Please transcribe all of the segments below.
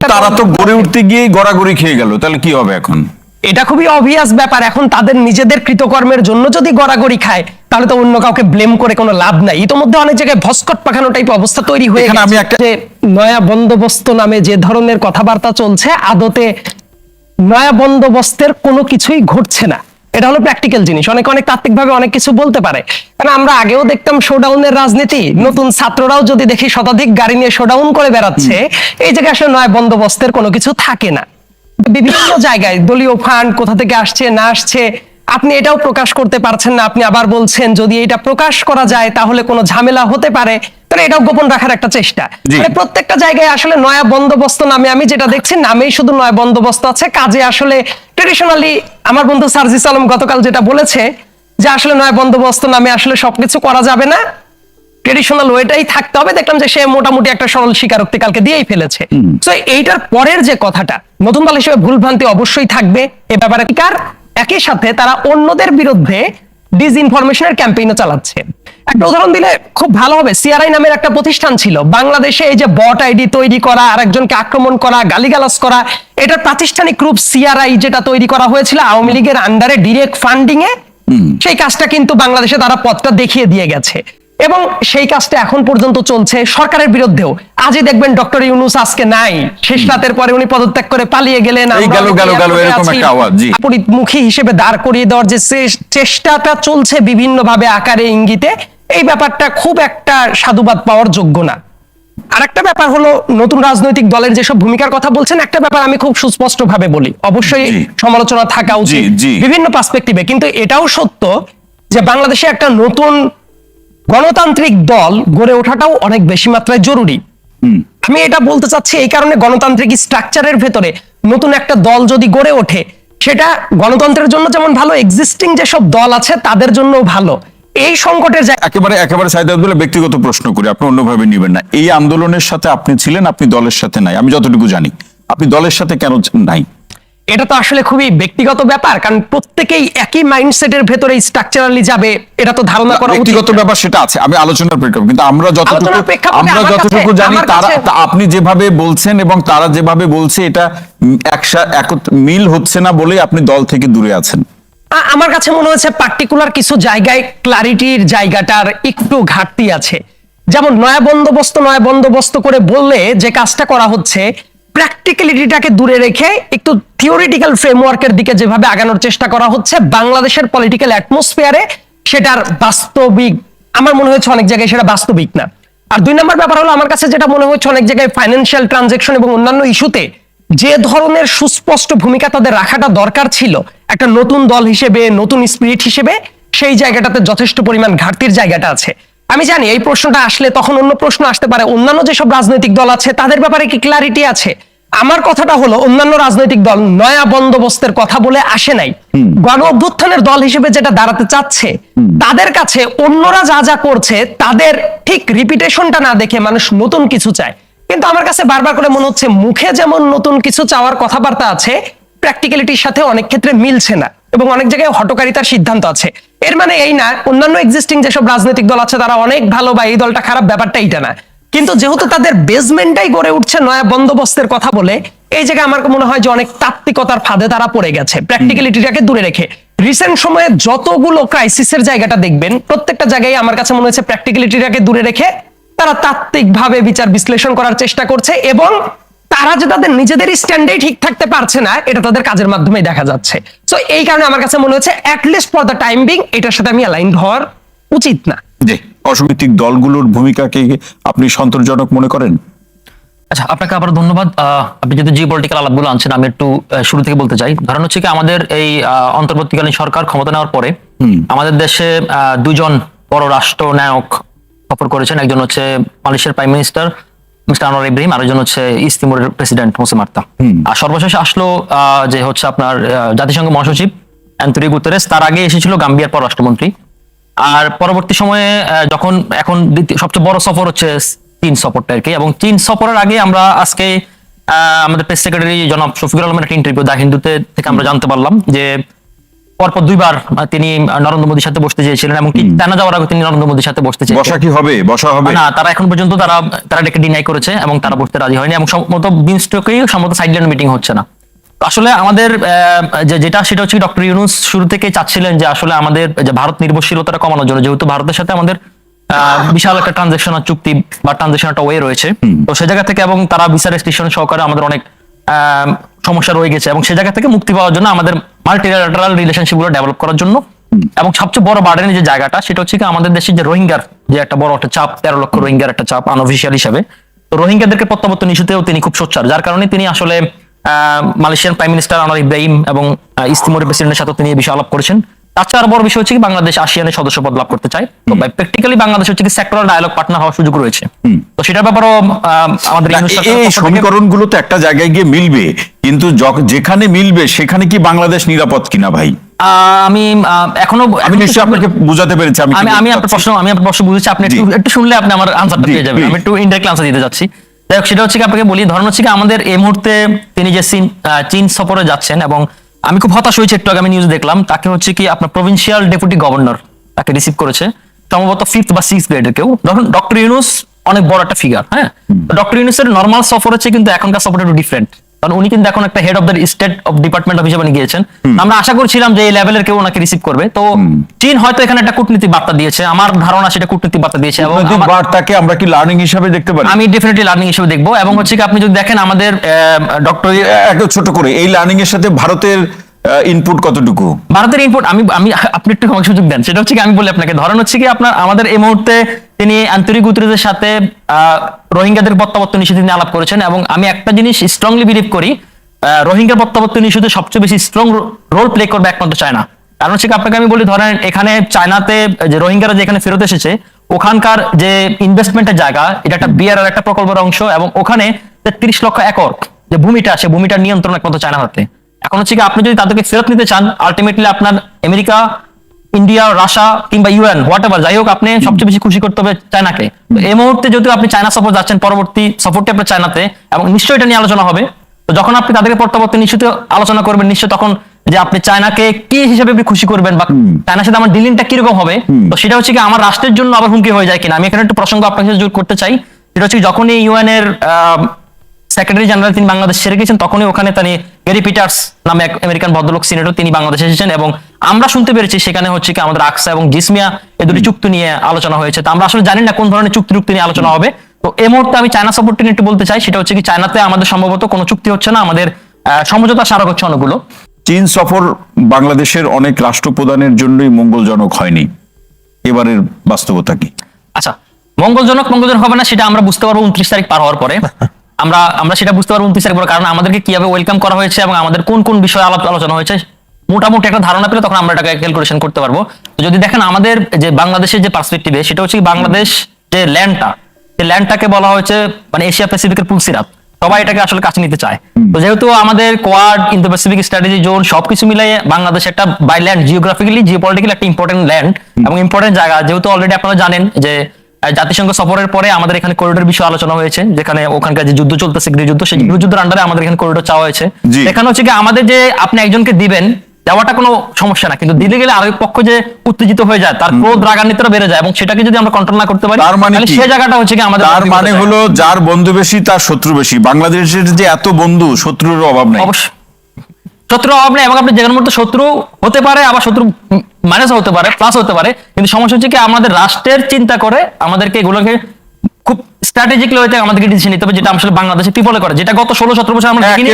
তারা তো গড়ে উঠতে গিয়ে গড়াগড়ি খেয়ে গেল তাহলে কি হবে এখন? এটা খুবই অবভিয়াস ব্যাপার। এখন তাদের নিজেদের কৃতকর্মের জন্য যদি গড়াগড়ি খায় তাহলে তো অন্য কাউকে ব্লেম করে কোনো লাভ নাই। ইতোমধ্যে অনেক জায়গায় ভস্কট পাখানো টাইপ অবস্থা তৈরি হয়ে গেছে আমি একটা- যে নয়া বন্দোবস্ত নামে যে ধরনের কথাবার্তা চলছে আদতে নয়া বন্দোবস্তের কোনো কিছুই ঘটছে না। এটা হলো প্র্যাকটিক্যাল জিনিস। অনেক অনেক তাত্ত্বিকভাবে অনেক কিছু বলতে পারে। কারণ আমরা আগেও দেখতাম শোডাউনের রাজনীতি। নতুন ছাত্ররাও যদি দেখি শতাধিক গাড়ি নিয়ে শোডাউন করে বেড়াচ্ছে এই জায়গায় আসলে নয় বন্দোবস্তের কোনো কিছু থাকে না। বিভিন্ন জায়গায় দলীয় ফান্ড কোথা থেকে আসছে না আসছে আপনি এটাও প্রকাশ করতে পারছেন না। আপনি আবার বলছেন যদি এটা প্রকাশ করা যায় তাহলে কোনো ঝামেলা হতে পারে। তাহলে এটাও গোপন রাখার একটা চেষ্টা। মানে প্রত্যেকটা জায়গায় আসলে নয়া বন্দোবস্ত নামে আমি যেটা দেখছি নামেই শুধু নয়া বন্দোবস্ত আছে। কাজে আসলে ট্রেডিশনালি আমার বন্ধু সার্জিস আলম গতকাল যেটা বলেছে যে আসলে নয়া বন্দোবস্ত নামে আসলে সবকিছু করা যাবে না। ট্রেডিশনাল ওয়েটাই থাকতে হবে। দেখলাম যে সে মোটামুটি একটা সরল স্বীকারোক্তি কালকে দিয়েই ফেলেছে। তো এইটার পরের যে কথাটা নতুন দল হিসেবে ভুলভ্রান্তি অবশ্যই থাকবে। এ ব্যাপারে কার? একই সাথে তারা অন্যদের বিরুদ্ধে ডিসইনফরমেশনের ক্যাম্পেইনও চালাচ্ছে। একটা উদাহরণ দিলে খুব ভালো হবে। সিআরআই নামের একটা প্রতিষ্ঠান ছিল। বাংলাদেশে এই যে বট আইডি তৈরি করা আরেকজনকে আক্রমণ করা গালিগালাজ করা এটার প্রাতিষ্ঠানিক রূপ সিআরআই যেটা তৈরি করা হয়েছিল আওয়ামী লীগের আন্ডারে ডিরেক্ট ফান্ডিং এ সেই কাজটা কিন্তু বাংলাদেশে তারা পথটা দেখিয়ে দিয়ে গেছে। এবং সেই কাজটা এখন পর্যন্ত চলছে সরকারের বিরুদ্ধেও। আজই দেখবেন ডক্টর ইউনুস আজকে নাই। শেষ রাতের পরে উনি পদত্যাগ করে পালিয়ে গেলেন। বিপরীতমুখী হিসেবে দাঁড় করিয়ে দেওয়ার যে চেষ্টাটা চলছে বিভিন্ন ভাবে আকারে ইঙ্গিতে। এই ব্যাপারটা খুব একটা সাধুবাদ পাওয়ার যোগ্য না। আর একটা ব্যাপার হলো নতুন রাজনৈতিক দলের যেসব ভূমিকার কথা বলছেন একটা ব্যাপার আমি খুব সুস্পষ্ট ভাবে বলি। অবশ্যই সমালোচনা থাকা উচিত। বিভিন্ন পার্সপেক্টিভে কিন্তু এটাও সত্য যে বাংলাদেশে একটা নতুন গণতান্ত্রিক দল গড়ে ওঠাটাও অনেক বেশি মাত্রায় জরুরি। আমি এটা বলতে চাচ্ছি এই কারণে গণতান্ত্রিক স্ট্রাকচারের ভেতরে নতুন একটা দল যদি গড়ে ওঠে সেটা গণতন্ত্রের জন্য যেমন ভালো এক্সিস্টিং যেসব দল আছে তাদের জন্য ভালো। এই সংকটের একেবারে একেবারে সাইদ আব্দুল্লাহ ব্যক্তিগত প্রশ্ন করি আপনি অন্যভাবে নেবেন না। এই আন্দোলনের সাথে আপনি ছিলেন আপনি দলের সাথে নাই। আমি যতটুকু জানি আপনি দলের সাথে কেন নাই? এটা তো আসলে খুবই ব্যক্তিগত ব্যাপার কারণ প্রত্যেকেই একই মাইন্ডসেটের ভেতরে স্ট্রাকচারালি যাবে এটা তো ধারণা করা ব্যক্তিগত ব্যাপার সেটা আছে আমি আলোচনার প্রেক্ষাপট কিন্তু আমরা যতটুকু আমরা যতটুকু জানি তারা আপনি যেভাবে বলছেন এবং তারা যেভাবে বলছে এটা উম, একসা একত- মিল হচ্ছে না বলেই আপনি দল থেকে দূরে আছেন। আমার কাছে মনে হচ্ছে পার্টিকুলার কিছু জায়গায় ক্লারিটির জায়গাটার একটু ঘাটতি আছে। যেমন নয়া বন্দোবস্ত নয়া বন্দোবস্ত করে বললে যে কাজটা করা হচ্ছে প্র্যাকটিক্যালিটিটাকে দূরে রেখে একটু থিওরিটিক্যাল ফ্রেমওয়ার্কের দিকে যেভাবে আগানোর চেষ্টা করা হচ্ছে, বাংলাদেশের পলিটিক্যাল অ্যাটমসফিয়ারে সেটার বাস্তবিক, আমার মনে হয়েছে অনেক জায়গায় সেটা বাস্তবিক না। আর দুই নম্বর ব্যাপার হলো, আমার কাছে যেটা মনে হচ্ছে অনেক জায়গায় ফাইন্যান্সিয়াল ট্রানজেকশন এবং অন্যান্য ইস্যুতে যে ধরনের সুস্পষ্ট ভূমিকা তাদের রাখাটা দরকার ছিল একটা নতুন দল হিসেবে নতুন স্পিরিট হিসেবে সেই জায়গাটাতে যথেষ্ট পরিমাণ ঘাটতির জায়গাটা আছে। আমি জানি এই প্রশ্নটা আসলে তখন অন্য প্রশ্ন আসতে পারে অন্যান্য যেসব রাজনৈতিক দল আছে তাদের ব্যাপারে কি ক্লারিটি আছে? আমার কথাটা হলো অন্যান্য রাজনৈতিক দল নয়া বন্দোবস্তের কথা বলে আসে নাই। গণ অভ্যুত্থানের দল হিসেবে যেটা দাঁড়াতে চাচ্ছে তাদের কাছে অন্যরা যা যা করছে তাদের ঠিক রিপিটেশনটা না দেখে মানুষ নতুন কিছু চায়। কিন্তু আমার কাছে বারবার করে মনে হচ্ছে মুখে যেমন নতুন কিছু চাওয়ার কথাবার্তা আছে প্র্যাকটিক্যালিটির সাথে অনেক ক্ষেত্রে মিলছে না এবং অনেক জায়গায় হটকারিতার সিদ্ধান্ত আছে। এর মানে এই না, অন্যান্য এক্সিস্টিং যেসব রাজনৈতিক দল আছে, তারা অনেক ভালো বা এই দলটা খারাপ ব্যাপারটা এইটা না। কিন্তু যেহেতু তাদের বেসমেন্টটাই গড়ে উঠছে নয়া বন্দোবস্তের কথা বলে, এই জায়গায় আমার মনে হয় যে অনেক তাত্ত্বিকতার ফাঁদে তারা পড়ে গেছে। প্র্যাকটিক্যালিটিটাকে দূরে রেখে। রিসেন্ট সময়ে যতগুলো ক্রাইসিসের জায়গাটা দেখবেন, প্রত্যেকটা জায়গায় আমার কাছে মনে হচ্ছে প্র্যাকটিক্যালিটিটাকে দূরে রেখে তারা তাত্ত্বিকভাবে বিচার বিশ্লেষণ করার চেষ্টা করছে এবং তারা যে তাদের নিজেদের স্ট্যান্ডেই ঠিক থাকতে পারছে না এটা তাদের কাজের মাধ্যমে দেখা যাচ্ছে। তো এই কারণে আমার কাছে মনে হচ্ছে at least for the time being এটার সাথে আমি অ্যালাইন হওয়ার উচিত না। যে অসমিতিক দলগুলোর ভূমিকাকে আপনি সন্তোষজনক মনে করেন? আচ্ছা আপনাকে আবার ধন্যবাদ। আহ, আপনি যদি জিও পলিটিক্যাল আলাপগুলো আনছেন আমি একটু আহ, শুরু থেকে বলতে চাই। ধরেন হচ্ছে কি আমাদের এই আহ, অন্তর্বর্তীকালীন সরকার ক্ষমতা নেওয়ার পরে আমাদের দেশে আহ, দুজন বড় রাষ্ট্র নায়ক সফর করেছেন একজন হচ্ছে মালয়েশিয়ার prime minister mister Anwar Ibrahim আরেকজন হচ্ছে ইস্ট তিমুরের প্রেসিডেন্ট মোসে মার্তা আর সর্বশেষে আসলো যে হচ্ছে আপনার জাতিসংঘ মহাসচিব গুতেরেস তার আগে এসেছিল গাম্বিয়ার পররাষ্ট্রমন্ত্রী। আর পরবর্তী সময়ে যখন এখন দ্বিতীয়- সবচেয়ে বড় সফর হচ্ছে চীন সফরটা আর কি। এবং চীন সফরের আগে আমরা আজকে আহ, আমাদের প্রেস সেক্রেটারি জনাব শফিকুর আলমের একটা ইন্টারভিউ দা হিন্দুতে থেকে আমরা জানতে পারলাম যে পরপর দুইবার তিনি নরেন্দ্র মোদীর সাথে বসতে চেয়েছিলেন এবং কি টানা যাওয়ার আগে তিনি নরেন্দ্র মোদীর সাথে বসতে চেয়েছিলেন। বসা কি হবে? বসা হবে? না তারা এখন পর্যন্ত তারা তারা এটাকে ডিনাই করেছে এবং তারা বসতে রাজি হয়নি এবং সম্ভবত বিনস্টকেই সম্ভবত সাইডলাইন মিটিং হচ্ছে না। আসলে আমাদের যে যেটা সেটা হচ্ছে ডক্টর ইউনুস শুরু থেকে চাচ্ছিলেন যে আসলে আমাদের যে ভারত নির্ভরশীলতাটা কমানোর জন্য যেহেতু ভারতের সাথে আমাদের আহ, বিশাল একটা ট্রানজেকশনাল চুক্তি বা ট্রানজেকশন একটা ওয়ে রয়েছে। তো সে জায়গা থেকে এবং তারা ভিসা রেস্ট্রিকশন সহকারে আমাদের অনেক সমস্যা রয়ে গেছে এবং সে জায়গা থেকে মুক্তি পাওয়ার জন্য আমাদের মাল্টিল্যাটারাল রিলেশনশিপগুলো ডেভেলপ করার জন্য এবং সবচেয়ে বড় বার্ডেনের যে জায়গাটা, সেটা হচ্ছে কি আমাদের দেশে যে রোহিঙ্গার যে একটা বড় একটা চাপ, তেরো লক্ষ রোহিঙ্গার একটা চাপ আনঅফিসিয়াল হিসাবে, তো রোহিঙ্গাদেরকে প্রত্যাবর্তন ইস্যুতেও তিনি খুব সোচ্চার। যার কারণে তিনি আসলে Malaysian prime minister Anwar Ibrahim এবং ইস্তিমোর প্রেসিডেন্টের সাথে তিনি এই বিষয়ে আলাপ করেছেন। তাছাড়া আরও বড় বিষয় হচ্ছে কি বাংলাদেশ আসিয়ানের সদস্য পদ লাভ করতে চায়। তো প্র্যাকটিক্যালি বাংলাদেশ হচ্ছে কি সেক্টরাল ডায়ালগ পার্টনার হওয়ার সুযোগ রয়েছে। তো সেটার ব্যাপারেও আমাদের এই সমীকরণগুলো তো একটা জায়গায় গিয়ে মিলবে কিন্তু যেখানে মিলবে সেখানে কি বাংলাদেশ নিরাপদ কিনা ভাই? আমি এখনও আমি নিশ্চয়ই আপনাকে বুঝাতে পেরেছি আমি আমি আপনার প্রশ্ন আমি আপনার প্রশ্ন বুঝেছি আপনি একটু একটু শুনলে আপনি আমার আনসারটা পেয়ে যাবেন। আমি একটু ইনডাইরেক্ট আনসার দিতে যাচ্ছি যাই হোক সেটা হচ্ছে কি আপনাকে বলি ধরুন হচ্ছে কি আমাদের এই মুহূর্তে তিনি যে চীন সফরে যাচ্ছেন এবং আমি খুব হতাশ হয়েছি একটু আগে আমি নিউজ দেখলাম। তাকে হচ্ছে কি আপনার প্রভিনশিয়াল ডেপুটি গভর্নর তাকে রিসিভ করেছে। সম্ভবত ফিফথ বা সিক্স গ্রেডের কেউ। ধরুন ডক্টর ইউনুস অনেক বড় একটা ফিগার হ্যাঁ? ডক্টর ইউনুসের নর্মাল সফর হচ্ছে কিন্তু এখনকার সফর একটু ডিফারেন্ট কারণ উনি কিন্তু এখন একটা head of the state of department of হিসেবে গিয়েছেন। আমরা আশা করছিলাম যে এই লেভেলের কেউ ওনাকে রিসিভ করবে। তো চীন হয়তো এখানে একটা কূটনীতি বার্তা দিয়েছে। আমার ধারণা সেটা কূটনীতি বার্তা দিয়েছে এবং বার্তাকে আমরা কি লার্নিং হিসাবে দেখতে পারি? আমি ডেফিনেটলি লার্নিং হিসেবে দেখব এবং হচ্ছে কি আপনি যদি দেখেন আমাদের ডক্টর একটু ছোট করে এই লার্নিং এর সাথে ভারতের ইনপুট কতটুকু? ভারতের ইনপুট আমি আমি আপনি একটু সুযোগ দেন সেটা হচ্ছে কি আমি বলি আপনাকে। ধরেন হচ্ছে কি আপনার আমাদের এই মুহূর্তে তিনি আন্তরিক উত্তরদের সাথে রোহিঙ্গাদের প্রত্যাবর্তন ইস্যুতে তিনি আলাপ করেছেন এবং আমি একটা জিনিস স্ট্রংলি বিলিভ করি রোহিঙ্গা প্রত্যাবর্তন ইস্যুতে সবচেয়ে বেশি স্ট্রং রোল প্লে করবে একমাত্র চায়না। কারণ হচ্ছে আপনাকে আমি বলি, ধরেন এখানে চায়নাতে যে রোহিঙ্গারা যে এখানে ফেরত এসেছে, ওখানকার যে ইনভেস্টমেন্টের জায়গা, এটা একটা বিয়ার একটা প্রকল্পের অংশ এবং ওখানে তিরিশ লক্ষ একর যে ভূমিটা, সে ভূমিটার নিয়ন্ত্রণ একমাত্র চায়না হাতে। এখন হচ্ছে কি, আপনি যদি তাদেরকে ফেরত নিতে চান আলটিমেটলি আপনার আমেরিকা ইন্ডিয়া রাশিয়া কিংবা ইউএন হোয়াট এভার যাই হোক আপনি সবচেয়ে বেশি খুশি করতে হবে চায়নাকে তো এই মুহূর্তে যেহেতু আপনি চায়না সফর যাচ্ছেন পরবর্তী সফরটি আপনার চায়নাতে এবং নিশ্চয়ই এটা নিয়ে আলোচনা হবে। তো যখন আপনি তাদেরকে প্রত্যাবর্তী নিশ্চিত আলোচনা করবেন নিশ্চয় তখন যে আপনি চায়নাকে কি হিসেবে আপনি খুশি করবেন বা চায়নার সাথে আমার ডিলিংটা কীরকম হবে তো সেটা হচ্ছে কি আমার রাষ্ট্রের জন্য আবার হুমকি হয়ে যায় কিনা। আমি এখানে একটু প্রসঙ্গ আপনার সাথে যোগ করতে চাই। সেটা হচ্ছে যখনই ইউএন এর আহ, সেক্রেটারি জেনারেল তিনি বাংলাদেশ ছেড়ে গেছেন তখনই ওখানে তিনি গেরি পিটার্স নামে এক আমেরিকান ভদ্রলোক সিনেটর তিনি বাংলাদেশে এসেছেন এবং আমরা শুনতে পেরেছি সেখানে হচ্ছে কি আমাদের আকসা এবং জিসমিয়া এই দুটি চুক্তি নিয়ে আলোচনা হয়েছে। তো আমরা আসলে জানি না কোন ধরনের চুক্তি চুক্তি নিয়ে আলোচনা হবে। তো এই মুহূর্তে আমি চায়না সাপোর্টটি নিয়ে একটু বলতে চাই সেটা হচ্ছে কি চায়নাতে আমাদের সম্ভবত কোনো চুক্তি হচ্ছে না আমাদের সমঝোতা স্মারক হচ্ছে অনেকগুলো। চীন সফর বাংলাদেশের অনেক রাষ্ট্রপ্রধানের জন্যই মঙ্গলজনক হয়নি। এবারের বাস্তবতা কি? আচ্ছা মঙ্গলজনক মঙ্গলজনক হবে না সেটা আমরা বুঝতে পারব উনত্রিশ তারিখ পার হওয়ার পরে। আমরা আমরা সেটা বুঝতে পারব উনত্রিশ তারিখ পরে কারণ আমাদেরকে কীভাবে ওয়েলকাম করা হয়েছে এবং আমাদের কোন কোন বিষয়ে আলাপ আলোচনা হয়েছে মোটামুটি একটা ধারণা পেলে তখন আমরা এটাকে ক্যালকুলেশন করতে পারব। তো যদি দেখেন আমাদের যে বাংলাদেশের যে পার্সপেক্টিভে সেটা হচ্ছে বাংলাদেশ যে ল্যান্ডটা সেই ল্যান্ডটাকে বলা হয়েছে মানে এশিয়া প্যাসিফিকের পুলসিরাত। সবাই এটাকে আসলে কাছে নিতে চায়। তো যেহেতু আমাদের Quad Indo Pacific strategy zone সবকিছু মিলিয়ে বাংলাদেশ একটা বাই ল্যান্ড জিওগ্রাফিক্যালি জিওপলিটিক্যাল একটা ইম্পর্টেন্ট ল্যান্ড এবং ইম্পর্টেন্ট জায়গা। যেহেতু অলরেডি আপনারা জানেন যে জাতিসংঘ সফরের পরে আমাদের এখানে করিডোর বিষয়ে আলোচনা হয়েছে যেখানে ওখানকার যে যুদ্ধ চলতেছে গৃহযুদ্ধ সেই গৃহযুদ্ধের আন্ডারে আমাদের এখানে করিডোর চাওয়া হয়েছে। এখানে হচ্ছে কি আমাদের যে আপনি একজনকে দিবেন দেওয়াটা কোনো সমস্যা না। কিন্তু দিলে গেলে আরেক পক্ষ যে উত্তেজিত হয়ে যায় তার ক্রোধ রাগান্বিতরা বেড়ে যায় এবং সেটাকে যদি আমরা কন্ট্রোল না করতে পারি তার মানে? সে জায়গাটা হচ্ছে কি আমাদের তার মানে হলো যার বন্ধু বেশি তার শত্রু বেশি। বাংলাদেশের যে এত বন্ধু শত্রুর অভাব নাই। অবশ্যই শত্রু অভাব নেই এবং আপনি যেখানে মধ্যে শত্রু হতে পারে আবার শত্রু মাইনাস হতে পারে প্লাস হতে পারে। কিন্তু সমস্যা হচ্ছে কি আমাদের রাষ্ট্রের চিন্তা করে আমাদেরকে এগুলোকে স্ট্র্যাটেজিক ওয়েতে আমাদেরকে ডিসিশন নিতে হবে যেটা আসলে বাংলাদেশে পিপলে করে। যেটা গত ষোলো সতেরো বছর আমরা দেখিনি।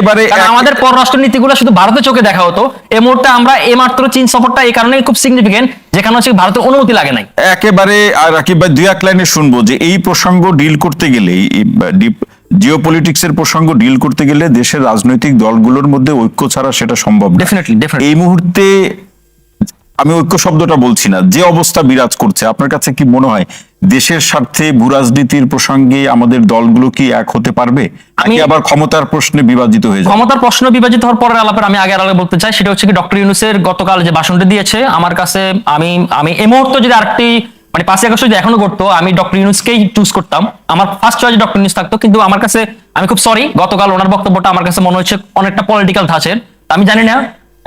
আমাদের পররাষ্ট্র নীতিগুলো শুধু ভারতের চোখে দেখা হতো। এই মুহূর্তে আমরা এই মাত্র চীন সফরটা এই কারণে খুব সিগনিফিকেন্ট যেখানে হচ্ছে ভারতের অনুমতি লাগে নাই। একেবারে আর রাকিব ভাই দুই এক লাইনে শুনব যে এই প্রসঙ্গ ডিল করতে গেলে জিও পলিটিক্সের প্রসঙ্গ ডিল করতে গেলে দেশের রাজনৈতিক দলগুলোর মধ্যে ঐক্য ছাড়া সেটা সম্ভব ডেফিনেটলি এই মুহূর্তে আমি ঐক্য শব্দটা বলছি না। যে অবস্থা বিরাজ করছে আপনার কাছে কি মনে হয় দেশের স্বার্থে ভূরাজনীতির প্রসঙ্গে আমাদের দলগুলো কি এক হতে পারবে? আমি- আবার ক্ষমতার প্রশ্নে বিভাজিত হয়ে যাবে? ক্ষমতার প্রশ্ন বিভাজিত হওয়ার পরের আলাপের আমি আগে আলাপে বলতে চাই সেটা হচ্ছে কি ডক্টর ইউনুসের গতকাল যে ভাষণটা দিয়েছে আমার কাছে আমি আমি এই মুহূর্তে যদি আরেকটি মানে পাঁচই আগস্ট যদি এখনও করতো আমি ডক্টর ইউনুসকেই চুজ করতাম। আমার ফার্স্ট চয়েস ডক্টর ইউনুস থাকতো কিন্তু আমার কাছে আমি খুব সরি গতকাল ওনার বক্তব্যটা আমার কাছে মনে হচ্ছে অনেকটা পলিটিক্যাল ধাঁচের আমি জানি না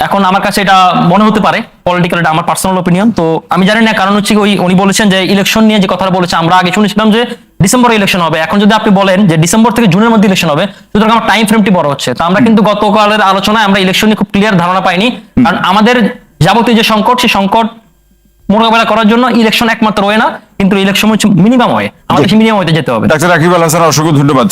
এখন আমার কাছে এটা মনে হতে পারে পলিটিক্যাল এটা আমার পার্সোনাল ওপিনিয়ন তো আমি জানি না কারণ হচ্ছে ওই উনি বলেছেন যে ইলেকশন নিয়ে যে কথাটা বলেছে আমরা আগে শুনেছিলাম যে ডিসেম্বরে ইলেকশন হবে। এখন যদি আপনি বলেন যে ডিসেম্বর থেকে জুনের মধ্যে ইলেকশন হবে সুতরাং আমার টাইম ফ্রেমটি বড় হচ্ছে। তো আমরা কিন্তু গতকালের আলোচনায় আমরা ইলেকশন নিয়ে খুব ক্লিয়ার ধারণা পাইনি। কারণ আমাদের যাবতীয় যে সংকট সেই সংকট মোকাবেলা করার জন্য ইলেকশন একমাত্র ওয়ে না কিন্তু ইলেকশন হচ্ছে মিনিমাম ওয়ে আমাদের মিনিমাম ওয়েতে যেতে হবে। ডাক্তার রাকিব আল হাসান অসংখ্য ধন্যবাদ।